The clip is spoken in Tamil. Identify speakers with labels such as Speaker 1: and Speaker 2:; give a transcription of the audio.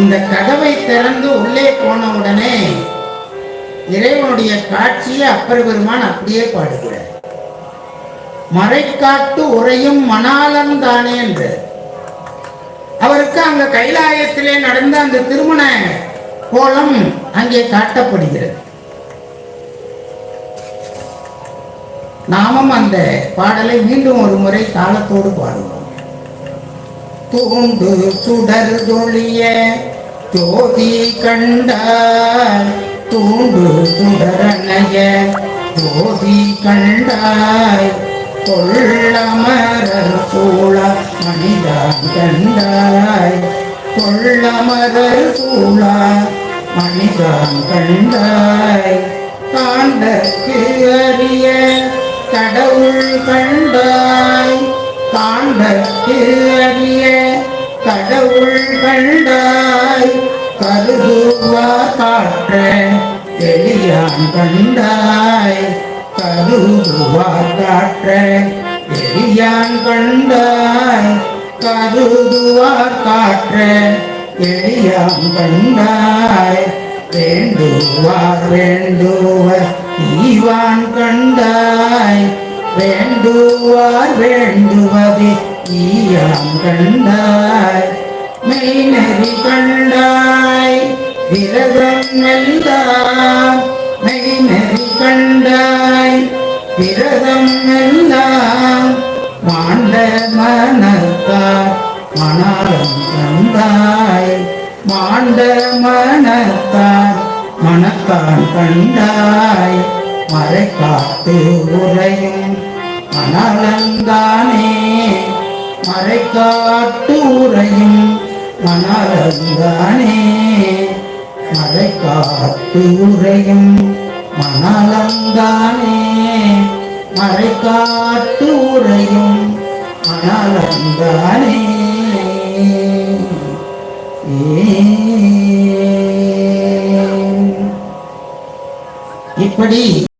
Speaker 1: இந்த கதவை திறந்து உள்ளே போன உடனே இறைவனுடைய காட்சியை அப்பர் பெருமான் அப்படியே பாடுகிறார். மறைக்காட்டு உரையும் மணாலம் தானே என்று. அவருக்கு அங்க கைலாயத்திலே நடந்த அந்த திருமண கோலம் அங்கே காட்டப்படுகிறது. நாமும் அந்த பாடலை மீண்டும் ஒரு முறை தாளத்தோடு பாடுவோம். தூண்டு சுடர் தொழிய ஜோதி கண்டாய் தூண்டு சுடரணைய ஜோதி கண்டாய். கொள்ளமரர் சூழ மணிதான் கண்டாய். கொள்ளமரர் சூழ மணிதான் கண்டாய். காண்டற்கு அறிய கடவுள் கண்டாய். காண்டற்கு அறிய கடவுள் கண்டாய் கருதுவா காற்ற எளியான் கண்டாய் கருதுவா காற்ற எளியான் கண்டாய் கருதுவா காற்ற எளியான் கண்டாய் வேண்டுவார் வேண்டுவர் ஈவான் கண்டாய் வேண்டுவார் வேண்டுவதே ஈயாம் கண்டாய். மெய்நெறி கண்டாய் விரதம் எல்லாம் மெய்நெறி கண்டாய் விரதம் எல்லாம் மாண்ட மனத்தார் மணாரம் கண்டாய் மாண்ட மனத்தார் மனத்தான் கண்டாய். மறைக்காத்து உரையும் மணலந்தானே மறை மறைக்காட்டு உரையும் மணலந்தானே மறை காத்து உரையும் மணலந்தானே மறை மறைக்காட்டு உரையும் மணலந்தானே இப்படி